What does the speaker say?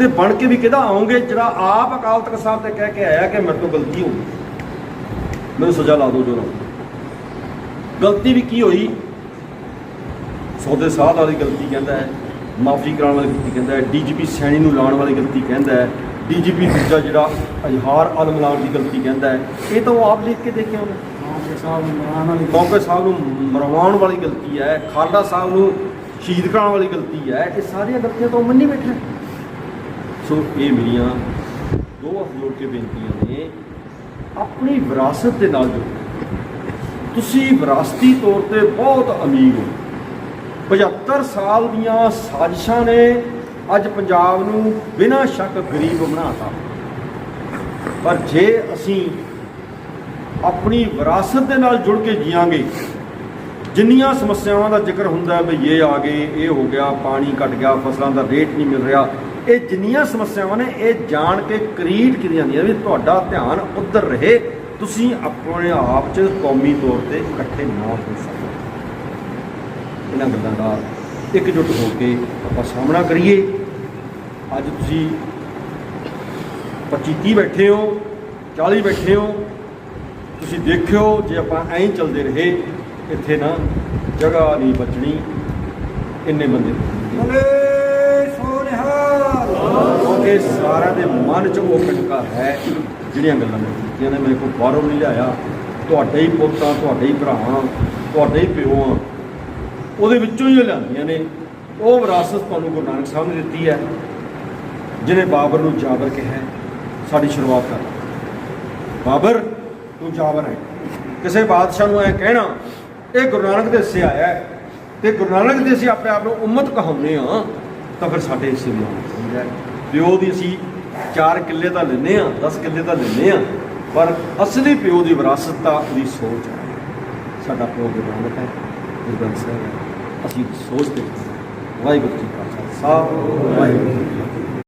ਤੇ ਬਣ ਕੇ ਵੀ ਕਿਹਦਾ ਆਉਂਗੇ ਜਿਹੜਾ ਆਪ ਅਕਾਲ ਤਖਤ ਸਾਹਿਬ ਤੇ ਕਹਿ ਕੇ ਆਇਆ ਕਿ ਮੇਰੇ ਤੋਂ ਗਲਤੀ ਹੋ ਗਈ। ਮੈਨੂੰ ਸਜ਼ਾ ਲਾ ਦਿਓ ਜੋ। ਗਲਤੀ ਵੀ ਕੀ ਹੋਈ? ਸੌਦੇ ਸਾਧ ਵਾਲੀ ਗਲਤੀ ਕਹਿੰਦਾ ਹੈ ਮਾਫੀ ਕਰਾਉਣ ਵਾਲੀ ਗਲਤੀ ਕਹਿੰਦਾ ਹੈ ਡੀਜੀਪੀ ਸੈਣੀ ਨੂੰ ਲਾਉਣ ਵਾਲੀ ਗਲਤੀ ਕਹਿੰਦਾ ਹੈ ਡੀਜੀਪੀ ਦੂਜਾ ਜਿਹੜਾ ਅਜ਼ਹਾਰ ਆਲਮ ਲਾਉਣ ਦੀ ਗਲਤੀ ਕਹਿੰਦਾ ਹੈ ਇਹ ਤਾਂ ਉਹ ਆਪ ਲਿਖ ਕੇ ਦੇ ਕੇ ਆਉਂਦਾ ਬੌਂਕੇ ਸਾਹਿਬ ਨੂੰ ਮਰਵਾਉਣ ਵਾਲੀ ਗਲਤੀ ਹੈ ਖਾਲੜਾ ਸਾਹਿਬ ਨੂੰ ਸ਼ਹੀਦ ਕਰਾਉਣ ਵਾਲੀ ਗਲਤੀ ਹੈ ਇਹ ਸਾਰੀਆਂ ਗਲਤੀਆਂ ਤਾਂ ਮੰਨੀ ਬੈਠਾ ਸੋ ਇਹ ਮੇਰੀਆਂ ਦੋ ਹੱਥ ਜੋੜ ਕੇ ਬੇਨਤੀਆਂ ਨੇ, ਆਪਣੀ ਵਿਰਾਸਤ ਦੇ ਨਾਲ ਜੁੜੋ। ਤੁਸੀਂ ਵਿਰਾਸਤੀ ਤੌਰ ਤੇ ਬਹੁਤ ਅਮੀਰ ਹੋ। 75 ਸਾਲ ਦੀਆਂ ਸਾਜ਼ਿਸ਼ਾਂ ਨੇ ਅੱਜ ਪੰਜਾਬ ਨੂੰ ਬਿਨਾਂ ਸ਼ੱਕ ਗਰੀਬ ਬਣਾਤਾ। ਪਰ ਜੇ ਅਸੀਂ ਆਪਣੀ ਵਿਰਾਸਤ ਦੇ ਨਾਲ ਜੁੜ ਕੇ ਜੀਵਾਂਗੇ ਜਿੰਨੀਆਂ ਸਮੱਸਿਆਵਾਂ ਦਾ ਜ਼ਿਕਰ ਹੁੰਦਾ ਹੈ ਵੀ ਇਹ ਆ ਗਏ, ਇਹ ਹੋ ਗਿਆ, ਪਾਣੀ ਘਟ ਗਿਆ, ਫਸਲਾਂ ਦਾ ਰੇਟ ਨਹੀਂ ਮਿਲ ਰਿਹਾ ਇਹ ਜਿੰਨੀਆਂ ਸਮੱਸਿਆਵਾਂ ਨੇ, ਇਹ ਜਾਣ ਕੇ ਕਰੀਟ ਕੀਤੀ ਜਾਂਦੀਆਂ ਵੀ ਤੁਹਾਡਾ ਧਿਆਨ ਉੱਧਰ ਰਹੇ, ਤੁਸੀਂ ਆਪਣੇ ਆਪ 'ਚ ਕੌਮੀ ਤੌਰ ਤੇ ਇਕੱਠੇ ਨਾ ਹੋ ਸਕਦੇ ਇਹਨਾਂ ਗੱਲਾਂ ਦਾ ਇਕਜੁੱਟ ਹੋ ਕੇ ਆਪਾਂ ਸਾਹਮਣਾ ਕਰੀਏ। ਅੱਜ ਤੁਸੀਂ 25 30 ਬੈਠੇ ਹੋ 40 ਬੈਠੇ ਹੋ, ਤੁਸੀਂ ਦੇਖਿਓ ਜੇ ਆਪਾਂ ਐਂ ਚੱਲਦੇ ਰਹੇ, ਇੱਥੇ ਨਾ ਜਗ੍ਹਾ ਨਹੀਂ ਬਚਣੀ, ਇੰਨੇ ਬੰਦੇ। ਬੋਲੇ! ਸਾਰਿਆਂ ਦੇ ਮਨ 'ਚ ਉਹ ਕਣਕਾ ਹੈ ਜਿਹੜੀਆਂ ਗੱਲਾਂ ਮੈਂ ਕੀਤੀਆਂ ਨੇ, ਮੇਰੇ ਕੋਲ ਬਾਹਰੋਂ ਨਹੀਂ ਲਿਆਇਆ। ਤੁਹਾਡੇ ਹੀ ਪੁੱਤਾਂ, ਤੁਹਾਡੇ ਹੀ ਭਰਾਵਾਂ, ਤੁਹਾਡੇ ਹੀ ਪਿਓ ਆ ਉਹਦੇ ਵਿੱਚੋਂ ਹੀ ਲਿਆਂਦੀਆਂ ਨੇ। ਉਹ ਵਿਰਾਸਤ ਤੁਹਾਨੂੰ ਗੁਰੂ ਨਾਨਕ ਸਾਹਿਬ ਨੇ ਦਿੱਤੀ ਹੈ, ਜਿਹਨੇ ਬਾਬਰ ਨੂੰ ਜਾਬਰ ਕਿਹਾ ਸਾਡੀ ਸ਼ੁਰੂਆਤ ਕਰ। ਬਾਬਰ, ਤੂੰ ਜਾਬਰ ਹੈ। ਕਿਸੇ ਬਾਦਸ਼ਾਹ ਨੂੰ ਐ ਕਹਿਣਾ, ਇਹ ਗੁਰੂ ਨਾਨਕ ਦੇ ਹਿੱਸੇ ਆਇਆ ਹੈ। ਤੇ ਗੁਰੂ ਨਾਨਕ ਦੇ ਅਸੀਂ ਆਪਣੇ ਆਪ ਨੂੰ ਉਮਤ ਕਹਾਉਂਦੇ ਆ ਤਾਂ ਫਿਰ ਸਾਡੇ ਹਿੱਸੇ ਵੀ ਆਉਣਾ ਹੈ। ਪਿਓ ਦੀ ਅਸੀਂ 4 ਕਿੱਲੇ ਤਾਂ ਲੈਨੇ ਆ 10 ਕਿੱਲੇ ਤਾਂ ਲੈਨੇ ਆ ਪਰ ਅਸਲੀ ਪਿਓ ਦੀ ਵਿਰਾਸਤ ਤਾਂ ਉਹਦੀ ਸੋਚ ਹੈ। ਸਾਡਾ ਪਿਓ ਗੁਰੂ ਹੈ ਗੁਰੂ ਗ੍ਰੰਥ ਸਾਹਿਬ ਹੈ। ਅਸੀਂ ਸੋਚਦੇ ਹਾਂ। ਵਾਹਿਗੁਰੂ ਜੀ ਕਾ ਖਾਲਸਾ, ਵਾਹਿਗੁਰੂ ਜੀ